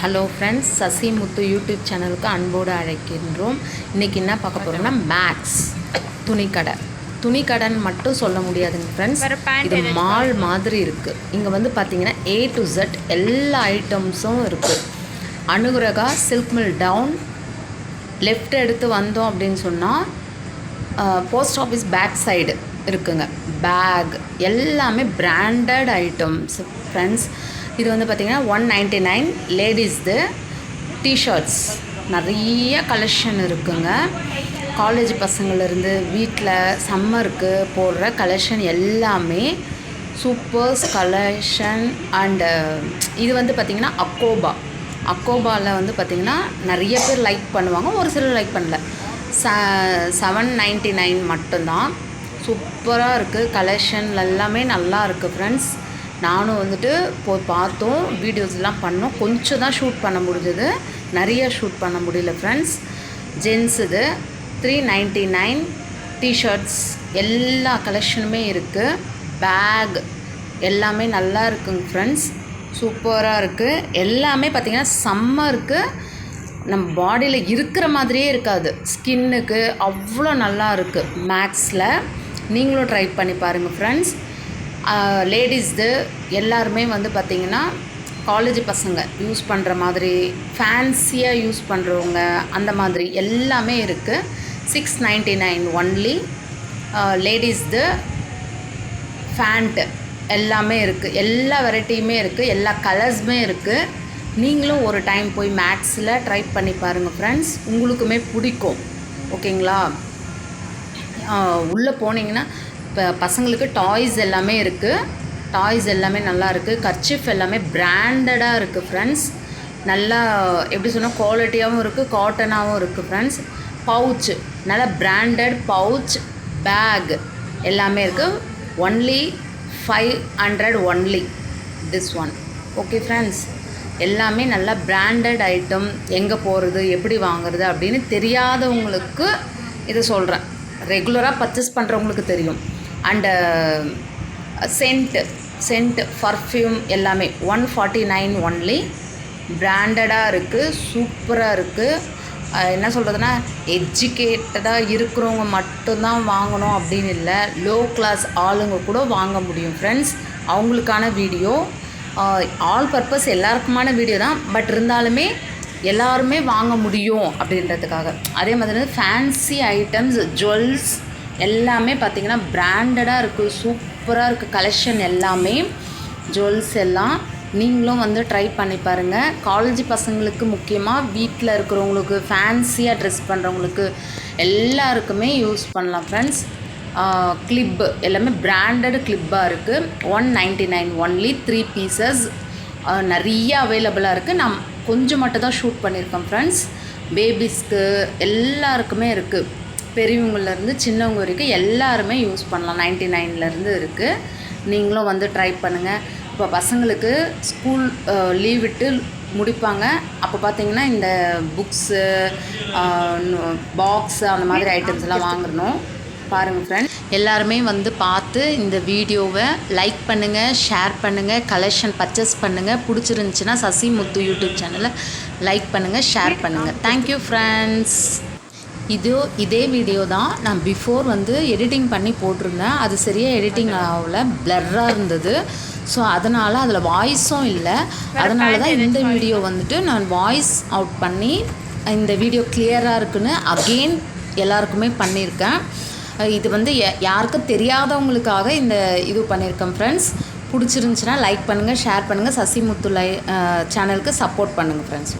Hello friends Sasi Muthu YouTube சேனலுக்கு அன்போடு அழைக்கின்றோம். இன்றைக்கி என்ன பார்க்க போகிறோம்னா மேக்ஸ் துணிக்கடை. துணிக்கடைன்னு மட்டும் சொல்ல முடியாதுங்க ஃப்ரெண்ட்ஸ் இது மால் மாதிரி இருக்குது இங்கே வந்து பார்த்தீங்கன்னா ஏ டு Z எல்லா ஐட்டம்ஸும் இருக்குது Anugraha silk mill town left எடுத்து வந்தோம் அப்படின்னு சொன்னால் போஸ்ட் ஆஃபீஸ் பேக் சைடு இருக்குங்க. பேக் எல்லாமே பிராண்டட் ஐட்டம்ஸ் ஃப்ரெண்ட்ஸ் இது வந்து பார்த்திங்கன்னா ஒன் நைன்ட்டி நைன் லேடிஸ்து டிஷர்ட்ஸ் நிறைய கலெக்ஷன் இருக்குங்க. காலேஜ் பசங்கள்லேருந்து வீட்டில் சம்மருக்கு போடுற கலெக்ஷன் எல்லாமே சூப்பர்ஸ் கலெக்ஷன் அண்டு இது வந்து பார்த்திங்கன்னா அக்கோபா. அக்கோபாவில் வந்து பார்த்திங்கன்னா நிறைய பேர் லைக் பண்ணுவாங்க. ஒரு சிலர் லைக் பண்ணல. ச செவன் நைன்ட்டி நைன் மட்டும்தான் சூப்பராக இருக்குது கலெக்ஷன் எல்லாமே நல்லா இருக்குது ஃப்ரெண்ட்ஸ் நானும் வந்துட்டு போய் பார்த்தோம் வீடியோஸ்லாம் பண்ணோம். கொஞ்சம் தான் ஷூட் பண்ண முடிஞ்சது. நிறைய ஷூட் பண்ண முடியல ஃப்ரெண்ட்ஸ் ஜென்ஸ் இது. த்ரீ நைன்ட்டி நைன் டிஷர்ட்ஸ் எல்லா கலெக்ஷனுமே இருக்குது பேக் எல்லாமே நல்லா இருக்குங்க ஃப்ரெண்ட்ஸ் சூப்பராக இருக்குது எல்லாமே பார்த்திங்கன்னா சம்மருக்கு நம்ம பாடியில் இருக்கிற மாதிரியே இருக்காது. ஸ்கின்னுக்கு அவ்வளோ நல்லா இருக்குது மேக்ஸில் நீங்களும் ட்ரை பண்ணி பாருங்கள் ஃப்ரெண்ட்ஸ் லேடிஸ்து எல்லாருமே வந்து பார்த்திங்கன்னா காலேஜ் பசங்க யூஸ் பண்ணுற மாதிரி ஃபேன்சியாக யூஸ் பண்ணுறவங்க அந்த மாதிரி எல்லாமே இருக்குது சிக்ஸ் நைன்ட்டி நைன் ஒன்லி லேடிஸ்து ஃபேண்ட்டு எல்லாமே இருக்குது எல்லா வெரைட்டியுமே இருக்குது எல்லா கலர்ஸுமே இருக்குது நீங்களும் ஒரு டைம் போய் மேக்ஸில் ட்ரை பண்ணி பாருங்கள் ஃப்ரெண்ட்ஸ் உங்களுக்குமே பிடிக்கும். ஓகேங்களா உள்ளே போனீங்கன்னா இப்போ பசங்களுக்கு டாய்ஸ் எல்லாமே இருக்குது டாய்ஸ் எல்லாமே நல்லா இருக்குது கர்ச்சிஃப் எல்லாமே பிராண்டடாக இருக்குது ஃப்ரெண்ட்ஸ் நல்லா எப்படி சொன்னால் குவாலிட்டியாகவும் இருக்குது காட்டனாகவும் இருக்குது ஃப்ரெண்ட்ஸ் பவுச் நல்ல பிராண்டட் பவுச் பேக் எல்லாமே இருக்குது only five hundred only this one okay friends எல்லாமே நல்லா பிராண்டட் ஐட்டம் எங்கே போகிறது எப்படி வாங்குறது அப்படின்னு தெரியாதவங்களுக்கு இதை சொல்கிறேன் ரெகுலராக பர்ச்சேஸ் பண்ணுறவங்களுக்கு தெரியும். அண்டு சென்ட்டு சென்ட் பர்ஃப்யூம் எல்லாமே ஒன் ஃபார்ட்டி நைன் ஒன்லி பிராண்டடாக இருக்குது சூப்பராக இருக்குது என்ன சொல்கிறதுனா எஜுகேட்டடாக இருக்கிறவங்க மட்டும்தான் வாங்கணும் அப்படின்னு இல்லை. லோ கிளாஸ் ஆளுங்க கூட வாங்க முடியும் ஃப்ரெண்ட்ஸ் அவங்களுக்கான வீடியோ ஆல் பர்பஸ் எல்லாருக்குமான வீடியோ தான். பட் இருந்தாலுமே எல்லாருமே வாங்க முடியும் அப்படின்றதுக்காக. அதே மாதிரி ஃபேன்சி ஐட்டம்ஸ் ஜுவல்ஸ் எல்லாமே பார்த்திங்கன்னா பிராண்டடாக இருக்குது சூப்பராக இருக்குது கலெக்ஷன் எல்லாமே. ஜுவல்ஸ் எல்லாம். நீங்களும் வந்து ட்ரை பண்ணி பாருங்கள் காலேஜ் பசங்களுக்கு முக்கியமாக வீட்டில் இருக்கிறவங்களுக்கு ஃபேன்சியாக ட்ரெஸ் பண்ணுறவங்களுக்கு எல்லாருக்குமே யூஸ் பண்ணலாம் ஃப்ரெண்ட்ஸ் கிளிப்பு எல்லாமே பிராண்டட் கிளிப்பாக இருக்குது one ninety nine only three pieces நிறைய அவைலபிளாக இருக்குது நான் கொஞ்சம் மட்டும் தான் ஷூட் பண்ணியிருக்கேன் ஃப்ரெண்ட்ஸ் பேபிஸ்க்கு எல்லாருக்குமே இருக்குது பெரியவங்கள்லேருந்து சின்னவங்க வரைக்கும் எல்லாருமே யூஸ் பண்ணலாம். நைன்ட்டி நைன்லேருந்து இருக்குது நீங்களும் வந்து ட்ரை பண்ணுங்கள் இப்போ பசங்களுக்கு ஸ்கூல் லீவ் விட்டு முடிப்பாங்க. அப்போ பார்த்தீங்கன்னா இந்த புக்ஸு பாக்ஸு அந்த மாதிரி ஐட்டம்ஸ் எல்லாம் வாங்கணும். பாருங்கள் ஃப்ரெண்ட் எல்லாருமே வந்து பார்த்து இந்த வீடியோவை லைக் பண்ணுங்கள் ஷேர் பண்ணுங்கள் கலெக்ஷன் பர்ச்சேஸ் பண்ணுங்கள் பிடிச்சிருந்துச்சின்னா சசி முத்து யூடியூப் சேனலை லைக் பண்ணுங்கள் ஷேர் பண்ணுங்கள் தேங்க்யூ ஃப்ரெண்ட்ஸ் இது இதே வீடியோ தான் நான் பிஃபோர் வந்து எடிட்டிங் பண்ணி போட்டிருந்தேன். அது சரியாக எடிட்டிங் ஆகல. பிளர்ராக இருந்தது. ஸோ அதனால் அதில் வாய்ஸும் இல்லை. அதனால தான் இந்த வீடியோ வந்துட்டு நான் வாய்ஸ் அவுட் பண்ணி இந்த வீடியோ கிளியராக இருக்குன்னு அகெயின் எல்லாருக்குமே பண்ணியிருக்கேன். இது வந்து யாருக்கும் தெரியாதவங்களுக்காக இந்த இது பண்ணியிருக்கேன் ஃப்ரெண்ட்ஸ் பிடிச்சிருந்துச்சின்னா லைக் பண்ணுங்கள் ஷேர் பண்ணுங்கள் சசிமுத்து லை சேனலுக்கு சப்போர்ட் பண்ணுங்கள் ஃப்ரெண்ட்ஸ்